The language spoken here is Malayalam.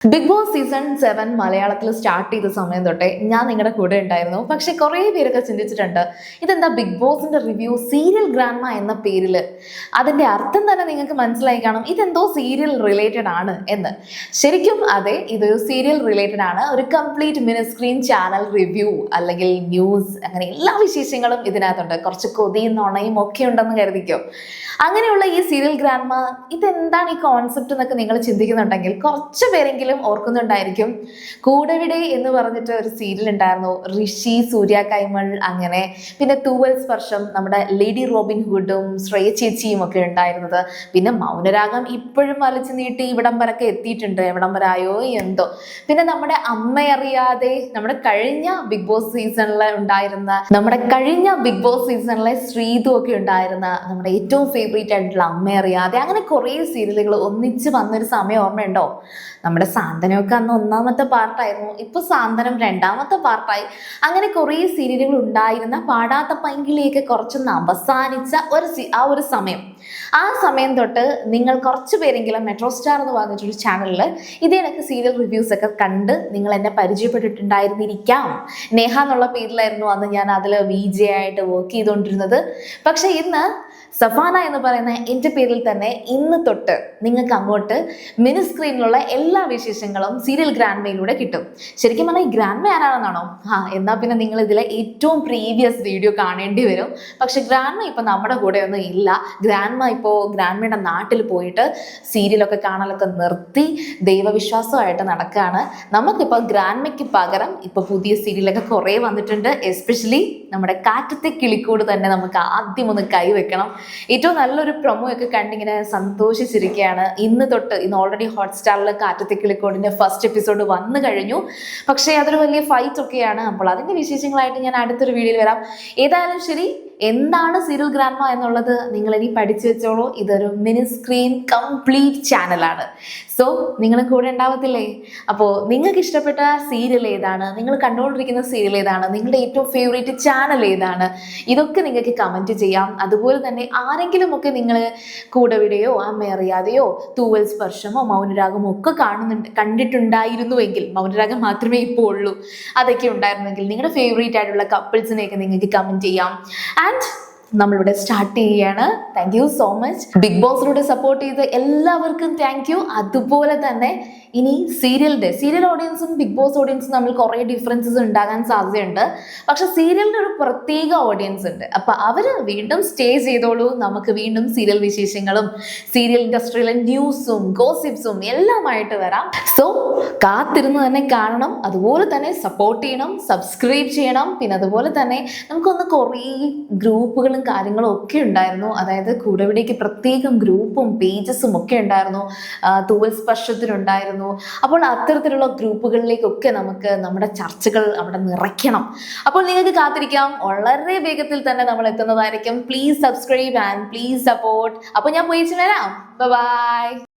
ബിഗ് ബോസ് സീസൺ സെവൻ മലയാളത്തിൽ സ്റ്റാർട്ട് ചെയ്ത സമയം തൊട്ടേ ഞാൻ നിങ്ങളുടെ കൂടെ ഉണ്ടായിരുന്നു. പക്ഷെ കുറേ പേരൊക്കെ ചിന്തിച്ചിട്ടുണ്ട് ഇതെന്താ ബിഗ് ബോസിന്റെ റിവ്യൂ സീരിയൽ ഗ്രാൻഡ്മ എന്ന പേരിൽ അതിന്റെ അർത്ഥം തന്നെ നിങ്ങൾക്ക് മനസ്സിലായി കാണും ഇതെന്തോ സീരിയൽ റിലേറ്റഡ് ആണ് എന്ന്. ശരിക്കും അതെ ഇതൊരു സീരിയൽ റിലേറ്റഡ് ആണ്. ഒരു complete mini screen channel review അല്ലെങ്കിൽ ന്യൂസ് അങ്ങനെ എല്ലാ വിശേഷങ്ങളും ഇതിനകത്തുണ്ട്. കുറച്ച് കൊതിയും നുണയും ഒക്കെ ഉണ്ടെന്ന് കരുതിക്കോ. അങ്ങനെയുള്ള ഈ സീരിയൽ ഗ്രാൻഡ്മ ഇതെന്താണ് ഈ കോൺസെപ്റ്റ് എന്നൊക്കെ നിങ്ങൾ ചിന്തിക്കുന്നുണ്ടെങ്കിൽ കുറച്ച് പേരെങ്കിലും ഓർക്കുന്നുണ്ടായിരിക്കും കൂടെവിടെ എന്ന് പറഞ്ഞിട്ട് ഒരു സീരിയൽ ഉണ്ടായിരുന്നു. ഋഷി സൂര്യ കൈമൾ അങ്ങനെ. പിന്നെ തൂവൽ സ്പർശം നമ്മുടെ ലേഡി റോബിൻ ഹുഡും ശ്രേയ ചേച്ചിയും ഒക്കെ ഉണ്ടായിരുന്നത്. പിന്നെ മൗനരാഗം ഇപ്പോഴും വലിച്ചു നീട്ടി ഇവിടം വരൊക്കെ എത്തിയിട്ടുണ്ട്. എവിടം വരായോ എന്തോ. പിന്നെ നമ്മുടെ അമ്മയറിയാതെ നമ്മുടെ കഴിഞ്ഞ ബിഗ് ബോസ് സീസണിൽ ഉണ്ടായിരുന്ന നമ്മുടെ കഴിഞ്ഞ ബിഗ് ബോസ് സീസണിലെ ശ്രീതു ഒക്കെ ഉണ്ടായിരുന്ന നമ്മുടെ ഏറ്റവും ഫേവറേറ്റ് ആയിട്ടുള്ള അമ്മയറിയാതെ അങ്ങനെ കുറേ സീരിയലുകൾ ഒന്നിച്ച് വന്നൊരു സമയം ഓർമ്മയുണ്ടോ? നമ്മുടെ സാന്തനമൊക്കെ അന്ന് ഒന്നാമത്തെ പാർട്ടായിരുന്നു ഇപ്പോൾ സാന്ത്വനം രണ്ടാമത്തെ പാർട്ടായി അങ്ങനെ കുറേ സീരിയലുകൾ ഉണ്ടായിരുന്ന പാടാത്ത പൈങ്കിളിയൊക്കെ കുറച്ചൊന്ന് അവസാനിച്ച ഒരു ആ ഒരു സമയം. ആ സമയം തൊട്ട് നിങ്ങൾ കുറച്ച് പേരെങ്കിലും മെട്രോ സ്റ്റാർ എന്ന് പറഞ്ഞിട്ടൊരു ചാനലിൽ ഇതേനൊക്കെ സീരിയൽ റിവ്യൂസ് ഒക്കെ കണ്ട് നിങ്ങൾ എന്നെ പരിചയപ്പെട്ടിട്ടുണ്ടായിരുന്നിരിക്കാം. നേഹ എന്നുള്ള പേരിലായിരുന്നു അന്ന് ഞാൻ അതിൽ വി ജെ ആയിട്ട് വർക്ക് ചെയ്തുകൊണ്ടിരുന്നത് പക്ഷേ ഇന്ന് സഫാന എന്ന് പറയുന്ന എന്റെ പേരിൽ തന്നെ ഇന്ന് തൊട്ട് നിങ്ങൾക്ക് അങ്ങോട്ട് മിനി സ്ക്രീനിലുള്ള എല്ലാ വിശേഷങ്ങളും സീരിയൽ ഗ്രാൻഡ്മയിലൂടെ കിട്ടും. ശരിക്കും പറഞ്ഞാൽ ഈ ഗ്രാൻഡ്മ ആരാണെന്നാണോ? ആ എന്നാൽ പിന്നെ നിങ്ങൾ ഇതിലെ ഏറ്റവും പ്രീവിയസ് വീഡിയോ കാണേണ്ടി വരും. പക്ഷെ ഗ്രാൻഡ്മ ഇപ്പം നമ്മുടെ കൂടെ ഒന്നും ഇല്ല. ഗ്രാൻഡ്മ ഇപ്പോൾ ഗ്രാൻഡ്മയുടെ നാട്ടിൽ പോയിട്ട് സീരിയലൊക്കെ കാണലൊക്കെ നിർത്തി ദൈവവിശ്വാസമായിട്ട് നടക്കുകയാണ് നമുക്കിപ്പോൾ ഗ്രാൻഡ്മയ്ക്ക് പകരം ഇപ്പോൾ പുതിയ സീരിയലൊക്കെ കുറേ വന്നിട്ടുണ്ട്. എസ്പെഷ്യലി നമ്മുടെ കാറ്റത്തെ കിളിക്കൂട് തന്നെ നമുക്ക് ആദ്യം ഒന്ന് കൈവെക്കണം ഏറ്റവും നല്ലൊരു പ്രൊമോ ഒക്കെ കണ്ടിങ്ങനെ സന്തോഷിച്ചിരിക്കുകയാണ് ഇന്ന് തൊട്ട് ഇന്ന് ഓൾറെഡി ഹോട്ട്സ്റ്റാറിൽ കാറ്റത്തെ കിളിക്കൂടിന്റെ ഫസ്റ്റ് എപ്പിസോഡ് വന്നു കഴിഞ്ഞു. പക്ഷേ അതൊരു വലിയ ഫൈറ്റ് ഒക്കെയാണ് അപ്പോൾ അതിന്റെ വിശേഷങ്ങളായിട്ട് ഞാൻ അടുത്തൊരു വീഡിയോയിൽ വരാം. ഏതായാലും ശരി എന്താണ് സീരിയൽ ഗ്രാൻമ എന്നുള്ളത് നിങ്ങൾ ഇനി പഠിച്ചു വെച്ചോളൂ. ഇതൊരു മിനി സ്ക്രീൻ കംപ്ലീറ്റ് ചാനലാണ് സോ നിങ്ങളും കൂടെ ഉണ്ടാവത്തില്ലേ? അപ്പോൾ നിങ്ങൾക്ക് ഇഷ്ടപ്പെട്ട സീരിയൽ ഏതാണ്? നിങ്ങൾ കണ്ടുകൊണ്ടിരിക്കുന്ന സീരിയൽ ഏതാണ്? നിങ്ങളുടെ ഏറ്റവും ഫേവറേറ്റ് ചാനൽ ഏതാണ്? ഇതൊക്കെ നിങ്ങൾക്ക് കമന്റ് ചെയ്യാം. അതുപോലെ തന്നെ ആരെങ്കിലും ഒക്കെ നിങ്ങൾ കൂടെവിടെയോ അമ്മ അറിയാതെയോ തൂവൽ സ്പർശമോ മൗനരാഗമോ ഒക്കെ കാണുന്നുണ്ട് കണ്ടിട്ടുണ്ടായിരുന്നുവെങ്കിൽ മൗനരാഗം മാത്രമേ ഇപ്പോൾ ഉള്ളൂ അതൊക്കെ ഉണ്ടായിരുന്നെങ്കിൽ നിങ്ങളുടെ ഫേവറേറ്റ് ആയിട്ടുള്ള കപ്പിൾസിനെയൊക്കെ നിങ്ങൾക്ക് കമന്റ് ചെയ്യാം. and നമ്മളിവിടെ സ്റ്റാർട്ട് ചെയ്യുകയാണ്. Thank you so much big ബോസിലൂടെ support ചെയ്ത എല്ലാവർക്കും താങ്ക് യു അതുപോലെ തന്നെ ഇനി സീരിയലിന്റെ സീരിയൽ ഓഡിയൻസും ബിഗ് ബോസ് ഓഡിയൻസും തമ്മിൽ കുറേ ഡിഫറൻസസ് ഉണ്ടാകാൻ സാധ്യതയുണ്ട്. പക്ഷെ സീരിയലിന്റെ ഒരു പ്രത്യേക ഓഡിയൻസ് ഉണ്ട്. അപ്പോൾ അവർ വീണ്ടും സ്റ്റേ ചെയ്തോളൂ. നമുക്ക് വീണ്ടും സീരിയൽ വിശേഷങ്ങളും സീരിയൽ ഇൻഡസ്ട്രിയിലെ ന്യൂസും ഗോസിപ്സും എല്ലാമായിട്ട് വരാം. സോ കാത്തിരുന്ന് തന്നെ കാണണം. അതുപോലെ തന്നെ സപ്പോർട്ട് ചെയ്യണം. സബ്സ്ക്രൈബ് ചെയ്യണം. പിന്നെ അതുപോലെ തന്നെ നമുക്കൊന്ന് കുറേ ഗ്രൂപ്പുകളും കാര്യങ്ങളും ഒക്കെ ഉണ്ടായിരുന്നു. അതായത് കൂടെവിടേക്ക് പ്രത്യേകം ഗ്രൂപ്പും പേജസും ഒക്കെ ഉണ്ടായിരുന്നു. തൂവൽ സ്പർശത്തിനുണ്ടായിരുന്നു അപ്പോൾ അത്തരത്തിലുള്ള ഗ്രൂപ്പുകളിലേക്കൊക്കെ നമുക്ക് നമ്മുടെ ചർച്ചകൾ അവിടെ നിറയ്ക്കണം. അപ്പോൾ നിങ്ങൾക്ക് കാത്തിരിക്കാം. വളരെ വേഗത്തിൽ തന്നെ നമ്മൾ എത്തുന്നതായിരിക്കും. Please subscribe and please support അപ്പോൾ ഞാൻ പോയിച്ച് വരാം. ബൈ